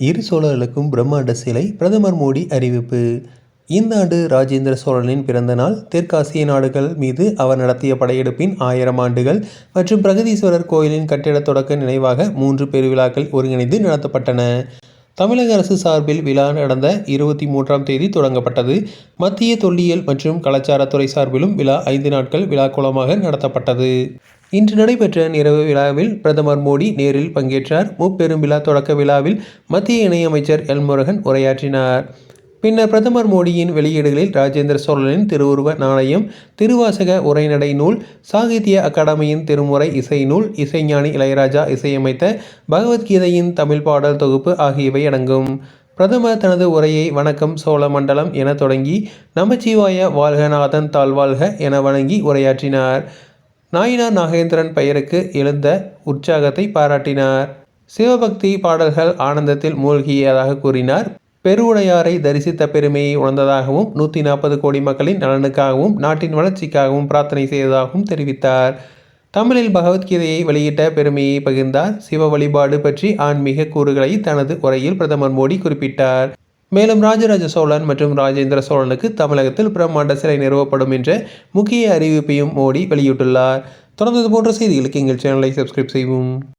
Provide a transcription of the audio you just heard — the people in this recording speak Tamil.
இரு சோழர்களுக்கும் பிரம்மாண்ட சிலை பிரதமர் மோடி அறிவிப்பு. இந்த ஆண்டு ராஜேந்திர சோழனின் பிறந்த நாள் தெற்காசிய நாடுகள் மீது அவர் நடத்திய படையெடுப்பின் ஆயிரம் ஆண்டுகள் மற்றும் பிரகதீஸ்வரர் கோயிலின் கட்டிட தொடக்க நினைவாக மூன்று பெருவிழாக்கள் ஒருங்கிணைந்து நடத்தப்பட்டன. தமிழக அரசு சார்பில் விழா நடந்த இருபத்தி மூன்றாம் தேதி தொடங்கப்பட்டது. மத்திய தொல்லியல் மற்றும் கலாச்சாரத்துறை சார்பிலும் விழா ஐந்து நாட்கள் விழாக்கோலமாக நடத்தப்பட்டது. இன்று நடைபெற்ற நிறைவு விழாவில் பிரதமர் மோடி நேரில் பங்கேற்றார். முப்பெரும் விழா தொடக்க விழாவில் மத்திய இணையமைச்சர் எல் முருகன் உரையாற்றினார். பின்னர் பிரதமர் மோடியின் வெளியீடுகளில் ராஜேந்திர சோழனின் திருவுருவ நாணயம் திருவாசக உரைநடை நூல் சாகித்ய அகாடமியின் திருமுறை இசை நூல் இசைஞானி இளையராஜா இசையமைத்த பகவத்கீதையின் தமிழ் பாடல் தொகுப்பு ஆகியவை அடங்கும். பிரதமர் தனது உரையை வணக்கம் சோழ மண்டலம் என தொடங்கி நமச்சிவாய வாழ்கநாதன் தாழ்வாழ்க என வணங்கி உரையாற்றினார். நாயினார் நாகேந்திரன் பெயருக்கு எழுந்த உற்சாகத்தை பாராட்டினார். சிவபக்தி பாடல்கள் ஆனந்தத்தில் மூழ்கியதாக கூறினார். பெருவுடையாரை தரிசித்த பெருமையை உணர்ந்ததாகவும் நூற்றி நாற்பது கோடி மக்களின் நலனுக்காகவும் நாட்டின் வளர்ச்சிக்காகவும் பிரார்த்தனை செய்ததாகவும் தெரிவித்தார். தமிழில் பகவத்கீதையை வெளியிட்ட பெருமையை பகிர்ந்தார். சிவ வழிபாடு பற்றி ஆன்மீக கூறுகளை தனது உரையில் பிரதமர் மோடி குறிப்பிட்டார். மேலும் ராஜராஜ சோழன் மற்றும் ராஜேந்திர சோழனுக்கு தமிழகத்தில் பிரம்மாண்ட சிலை நிறுவப்படும் என்ற முக்கிய அறிவிப்பையும் மோடி வெளியிட்டுள்ளார். தொடர்ந்து போன்ற செய்திகளுக்கு எங்கள் சேனலை சப்ஸ்கிரைப் செய்வோம்